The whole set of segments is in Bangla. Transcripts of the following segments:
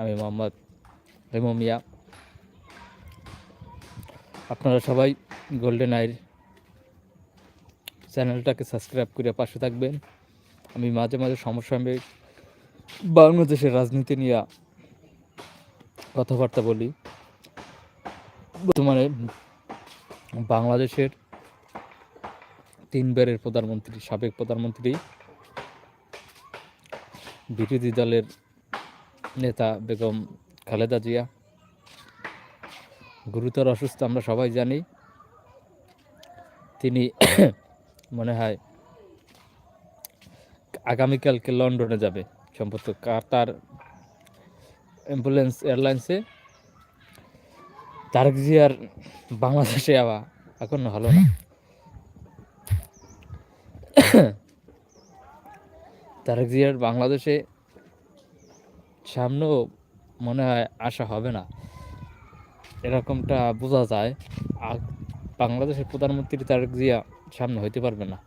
আমি মোহাম্মদ মিয়া। আপনারা সবাই গোল্ডেন আইর চ্যানেলটাকে সাবস্ক্রাইব করে পাশে থাকবেন। আমি মাঝে মাঝে সমসাময়িক বাংলাদেশের রাজনীতি নিয়ে কথাবার্তা বলি। বর্তমানে বাংলাদেশের তিনবারের প্রধানমন্ত্রী, সাবেক প্রধানমন্ত্রী, বিরোধী দলের নেতা বেগম খালেদা জিয়া। গুরুতর অসুস্থ আমরা সবাই জানি। তিনি মনে হয় আগামীকালকে লন্ডনে যাবে। সম্ভবত কাতার অ্যাম্বুলেন্স এয়ারলাইন্সে। তারেক জিয়ার বাংলাদেশে আওয়া এখন হলো না। তারেক জিয়ার বাংলাদেশে সামনেও মনে হয় আশা হবে না। এরকমটা বোঝা যায়। আর বাংলাদেশের প্রধানমন্ত্রী তারেক জিয়া সামনে হইতে পারবে না।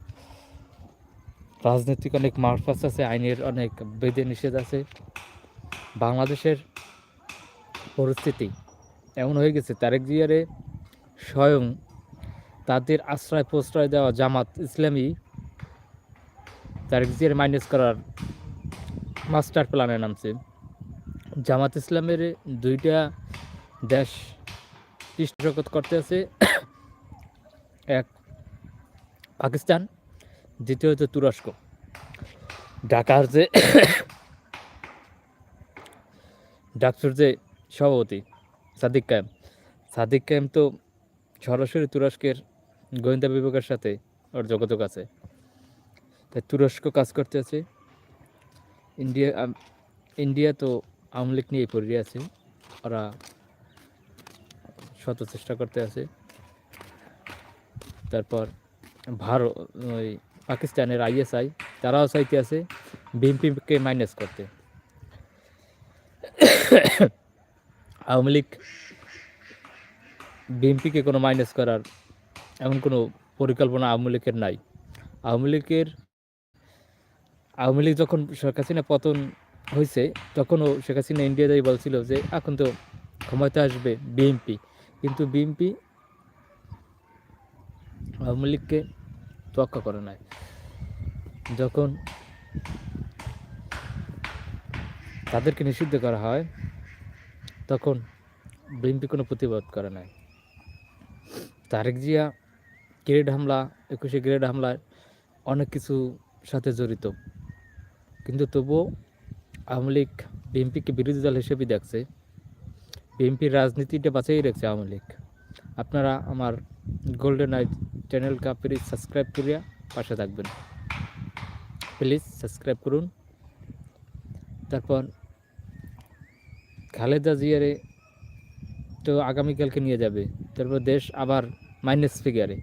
রাজনৈতিক অনেক মারফাস আছে, আইনের অনেক বেদে নিষেধ আছে। বাংলাদেশের পরিস্থিতি এমন হয়ে গেছে, তারেক জিয়ারে স্বয়ং তাদের আশ্রয় প্রশ্রয় দেওয়া জামাত ইসলামী তারেক জিয়ার মাইনাস করার মাস্টার প্ল্যানে নামছে। জামাত ইসলামের দুইটা দেশ পৃষ্ঠপোষকতা করতে আছে। এক পাকিস্তান, দ্বিতীয় হচ্ছে তুরস্ক। ঢাকার যে ডাকসুর যে সভাপতি সাদিক কায়েম। সাদিক কায়েম তো সরাসরি তুরস্কের গোয়েন্দা বিভাগের সাথে ওর যোগাযোগ আছে। তাই তুরস্ক কাজ করতে আছে। ইন্ডিয়া ইন্ডিয়া তো আওয়ামী লীগ নিয়ে পড়ে আছে। ওরা শত চেষ্টা করতে আছে। তারপর ভারত, ওই পাকিস্তানের আইএসআই, তারাও চাইতে আছে বিএনপিকে মাইনাস করতে। আওয়ামী লীগ বিএনপিকে কোনো মাইনাস করার এমন কোনো পরিকল্পনা আওয়ামী লীগের নাই। আওয়ামী লীগের, আওয়ামী লীগ যখন শেখ হাসিনা পতন হয়েছে। তখনও শেখ হাসিনা ইন্ডিয়াতেই বলছিল যে, এখন তো ক্ষমতা আসবে বিএনপি। কিন্তু বিএনপি আওয়ামী লীগকে তোয়াক্কা করে নাই। যখন তাদেরকে নিষিদ্ধ করা হয়, তখন বিএনপি কোনো প্রতিবাদ করে নাই। তারেক জিয়া গ্রেড হামলা, একুশে গ্রেড হামলায় অনেক কিছু সাথে জড়িত। কিন্তু তবুও আওয়ামী লীগ বিএনপিকে বিরোধী দল হিসেবে দেখছে। বিএনপির রাজনীতিটা বাঁচাই রাখছে আওয়ামী লীগ। আপনারা আমার গোল্ডেন আই চ্যানেলকে প্লিজ সাবস্ক্রাইব করিয়া পাশে থাকবেন। প্লিজ সাবস্ক্রাইব করুন। তারপর খালেদা জিয়ারে তো আগামীকালকে নিয়ে যাবে। তারপর দেশ আবার মাইনাস ফিগারে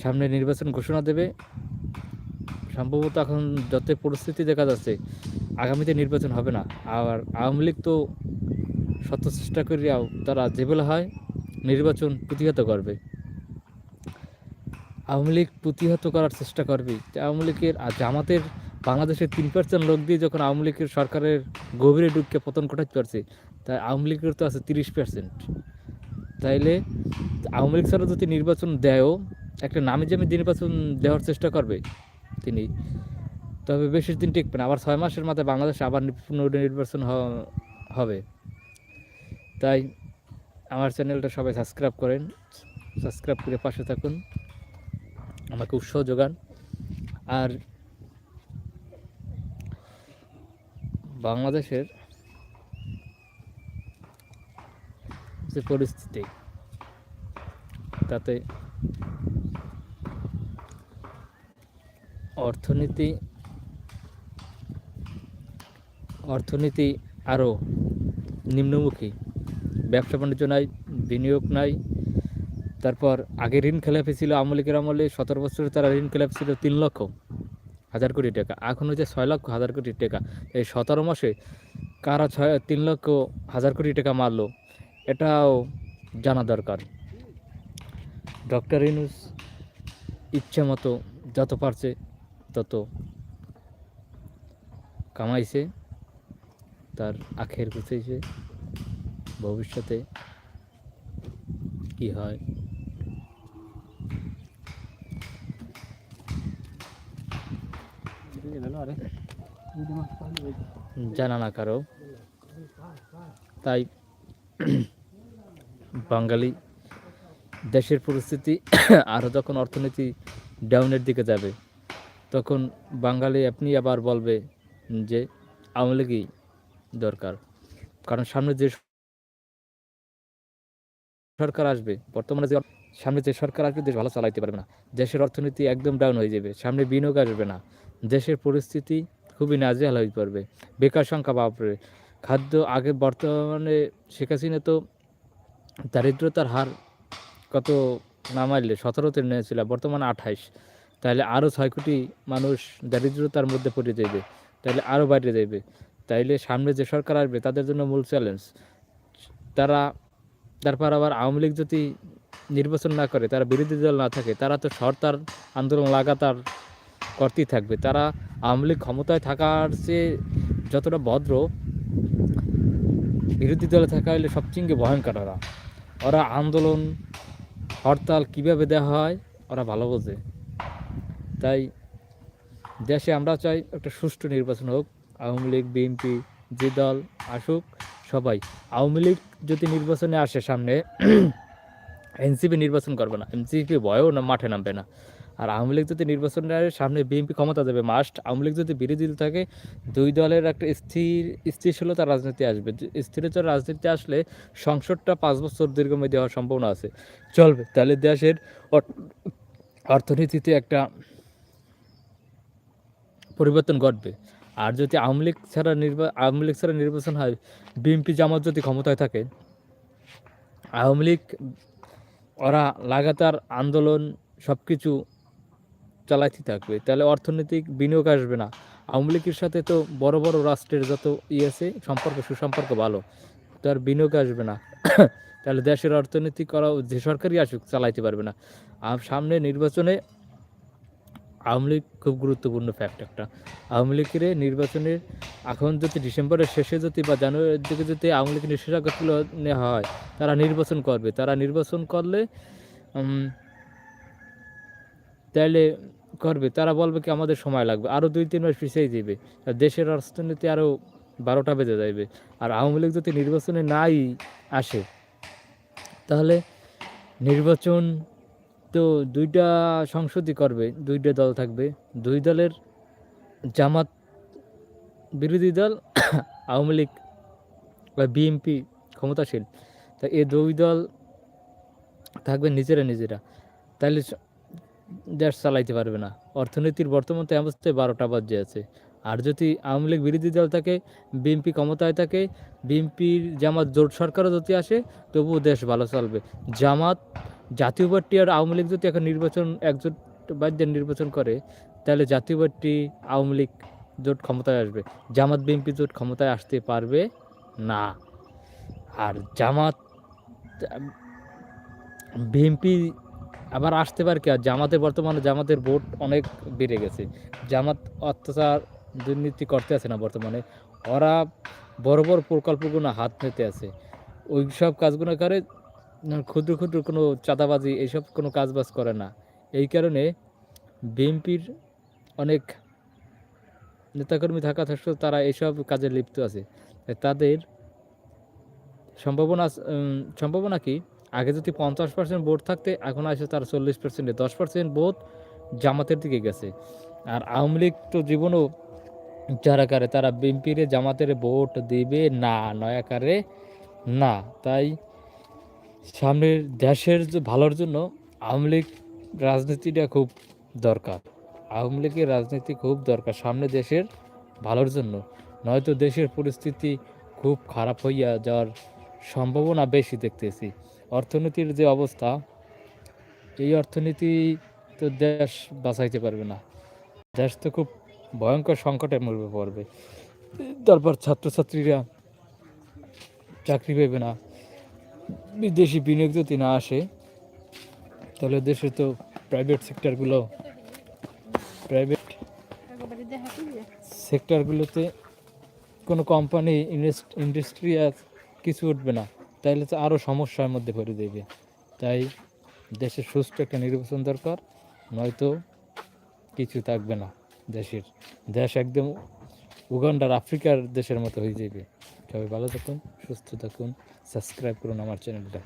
সামনে নির্বাচন ঘোষণা দেবে। সম্ভবত এখন যত পরিস্থিতি দেখা যাচ্ছে আগামীতে নির্বাচন হবে না। আর আওয়ামী লীগ তো শত চেষ্টা করিয়াও তারা যেবেলা হয় নির্বাচন প্রতিহত করবে। আওয়ামী লীগ প্রতিহত করার চেষ্টা করবে। আওয়ামী লীগের জামাতের বাংলাদেশের তিন পার্সেন্ট লোক দিয়ে যখন আওয়ামী লীগের সরকারের গভীরে ঢুকে পতন ঘটাতে পারছে তাই আওয়ামী লীগের তো আছে তিরিশ পার্সেন্ট তাইলে আওয়ামী লীগ ছাড়া যদি নির্বাচন দেয়ও, একটা নামে জামি নির্বাচন দেওয়ার চেষ্টা করবে তিনি। তবে বেশি দিন টিকবে না। আবার ছয় মাসের মাথায় বাংলাদেশে আবার নি- পুনর নির্বাচন হ- হবে। তাই আমার চ্যানেলটা সবাই সাবস্ক্রাইব করেন। সাবস্ক্রাইব করে পাশে থাকুন। আমাকে উৎসাহ যোগান। আর বাংলাদেশের যে পরিস্থিতি, তাতে অর্থনীতি অর্থনীতি আরও নিম্নমুখী। ব্যবসা বাণিজ্য নাই, বিনিয়োগ নাই। তারপর আগে ঋণ খেলাপি ছিল আওয়ামী লীগের আমলে, সতেরো বছরে তারা ঋণ খেলাপি ছিল তিন লক্ষ হাজার কোটি টাকা। এখন হচ্ছে ছয় লক্ষ হাজার কোটি টাকা। এই সতেরো মাসে কারা ছয়, তিন লক্ষ হাজার কোটি টাকা মারলো, এটাও জানা দরকার। ডক্টর ইনুস ইচ্ছে মতো যত পারছে তত কামাইছে। তার আখের গুছাইছে ভবিষ্যতে কি হয়। জানা না কারও তাই বাঙালি দেশের পরিস্থিতি আরও যখন অর্থনীতি ডাউনের দিকে যাবে, তখন বাঙালি আপনি আবার বলবে যে আওয়ামী লীগই দরকার। কারণ সামনে যে সরকার আসবে, বর্তমানে যে সামনে যে সরকার আসবে, দেশ ভালো চালাইতে পারবে না। দেশের অর্থনীতি একদম ডাউন হয়ে যাবে, সামনে বিনিয়োগ আসবে না। দেশের পরিস্থিতি খুবই নাজেহাল হয়ে পড়বে, বেকার সংখ্যা বাড়বে খাদ্য আগে বর্তমানে শেখ হাসিনা তো দারিদ্রতার হার কত নামাইলে, সতেরোতে নিয়েছিল বর্তমানে আঠাইশ। তাহলে আরও ছয় কোটি মানুষ দারিদ্রতার মধ্যে পড়ে যাবে তাহলে আরও বাইরে যাবে তাইলে সামনে যে সরকার আসবে, তাদের জন্য মূল চ্যালেঞ্জ তারা, তারপর আবার আওয়ামী লীগ যদি নির্বাচন না করে, তারা বিরোধী দল না থাকে, তারা তো সরকার আন্দোলন লাগাতার করতেই থাকবে। তারা আওয়ামী লীগ ক্ষমতায় থাকার চেয়ে যতটা ভদ্র, বিরোধী দলে থাকা হলে সবচেয়ে ভয়ঙ্কর ওরা। ওরা আন্দোলন, হরতাল কীভাবে দেওয়া হয়, ওরা ভালো বোঝে। তাই দেশে আমরা চাই একটা সুষ্ঠু নির্বাচন হোক। আওয়ামী লীগ, বিএনপি, যে দল আসুক, সবাই। আওয়ামী লীগ যদি নির্বাচনে আসে সামনে, এনসিপি নির্বাচন করবে না। এনসিপি ভয়ও না, মাঠে নামবে না। আর আওয়ামী লীগ যদি নির্বাচনে আসে সামনে, বিএনপি ক্ষমতা দেবে মাস্ট আওয়ামী লীগ যদি বিরোধী থাকে, দুই দলের একটা স্থির স্থিরশীলতা রাজনীতি আসবে। স্থিরতার রাজনীতি আসলে সংসদটা পাঁচ বছর দীর্ঘমেয়াদী হওয়ার সম্ভাবনা আছে। চলবে। তাহলে দেশের অর্থনীতিতে একটা পরিবর্তন ঘটবে। আর যদি আওয়ামী লীগ ছাড়া নির্বা, আওয়ামী লীগ ছাড়া নির্বাচন হয়, বিএনপি জামাত যদি ক্ষমতায় থাকে, আওয়ামী লীগ, ওরা লাগাতার আন্দোলন সব কিছু চালাইতে থাকবে। তাহলে অর্থনৈতিক বিনিয়োগ আসবে না। আওয়ামী লীগের সাথে তো বড় বড় রাষ্ট্রের যত ই আছে, সম্পর্ক, সুসম্পর্ক ভালো, তার বিনিয়োগ আসবে না। তাহলে দেশের অর্থনীতি করা, যে সরকারই আসুক, চালাইতে পারবে না। আর সামনে নির্বাচনে আওয়ামী লীগ খুব গুরুত্বপূর্ণ ফ্যাক্ট একটা। আওয়ামী লীগের নির্বাচনের এখন যদি ডিসেম্বরের শেষে যদি বা জানুয়ারির দিকে যদি আওয়ামী লীগের নিষেধাজ্ঞা তুলে নেওয়া হয়, তারা নির্বাচন করবে। তারা নির্বাচন করলে তাইলে করবে। তারা বলবে কি, আমাদের সময় লাগবে। আরও দুই, তিন মাস পিছিয়ে যাবে দেশের অর্থনীতি আরও বারোটা বেজে যাবে আর আওয়ামী লীগ যদি নির্বাচনে নাই আসে, তাহলে নির্বাচন তো দুইটা সংসদই করবে, দুইটা দল থাকবে। দুই দলের জামাত বিরোধী দল, আওয়ামী লীগ বা বিএনপি ক্ষমতাশীল। তা এই দুই দল থাকবে নিজেরা নিজেরা। তাহলে দেশ চালাইতে পারবে না। অর্থনীতির বর্তমান তো অবস্থায় বারোটা বাজে আছে। আর যদি আওয়ামী লীগ বিরোধী দল থাকে, বিএনপি ক্ষমতায় থাকে, বিএনপির জামাত জোট সরকারও যদি আসে, তবুও দেশ ভালো চলবে। জামাত জাতীয় পার্টি আর আওয়ামী লীগ যদি এখন নির্বাচন একজোট বাদ্যে নির্বাচন করে, তাহলে জাতীয় পার্টি, আওয়ামী লীগ জোট ক্ষমতায় আসবে। জামাত, বিএনপি জোট ক্ষমতায় আসতে পারবে না। আর জামাত, বিএনপি আবার আসতে পারে কি? আর জামাতে বর্তমানে জামাতের ভোট অনেক বেড়ে গেছে। জামাত অত্যাচার, দুর্নীতি করতে আছে না বর্তমানে। ওরা বড় বড় প্রকল্পগুলো হাত নিতে আছে। ওই সব কাজগুলো করে ক্ষুদ্র ক্ষুদ্র কোনো চাঁদাবাজি এইসব কোনো কাজবাজ করে না। এই কারণে বিএনপির অনেক নেতাকর্মী থাকা সত্ত্বেও তারা এইসব কাজে লিপ্ত আছে। তাদের সম্ভাবনা সম্ভাবনা কি? আগে যদি পঞ্চাশ পার্সেন্ট ভোট থাকতে, এখন আসে তার চল্লিশ পার্সেন্টে দশ পার্সেন্ট ভোট জামাতের দিকে গেছে। আর আওয়ামী লীগ তো জীবনও যারা করে তারা বিএনপির জামাতের ভোট দিবে না নয়াকারে না। তাই সামনের দেশের ভালোর জন্য আওয়ামী লীগ রাজনীতিটা খুব দরকার। আওয়ামী লীগের রাজনীতি খুব দরকার সামনে দেশের ভালোর জন্য। নয়তো দেশের পরিস্থিতি খুব খারাপ হইয়া যাওয়ার সম্ভাবনা বেশি দেখতেছি। অর্থনীতির যে অবস্থা, এই অর্থনীতি তো দেশ বাঁচাইতে পারবে না। দেশ তো খুব ভয়ঙ্কর সংকটের মধ্যে পড়বে। তারপর ছাত্রছাত্রীরা চাকরি পাবে না। বিদেশি বিনিয়োগ যদি না আসে, তাহলে দেশে তো প্রাইভেট সেক্টরগুলো প্রাইভেট সেক্টরগুলোতে কোনো কোম্পানি ইন্ডাস্ট্রি আর কিছু উঠবে না। তাইলে তো আরও সমস্যার মধ্যে পড়ে দেবে তাই দেশের সুষ্ঠু একটা নির্বাচন দরকার, নয়তো কিছু থাকবে না দেশের। দেশ একদম উগান্ডার আফ্রিকার দেশের মতো হয়ে যাবে। সবাই ভালো থাকুন সুস্থ থাকুন সাবস্ক্রাইব করুন আমার চ্যানেলটা।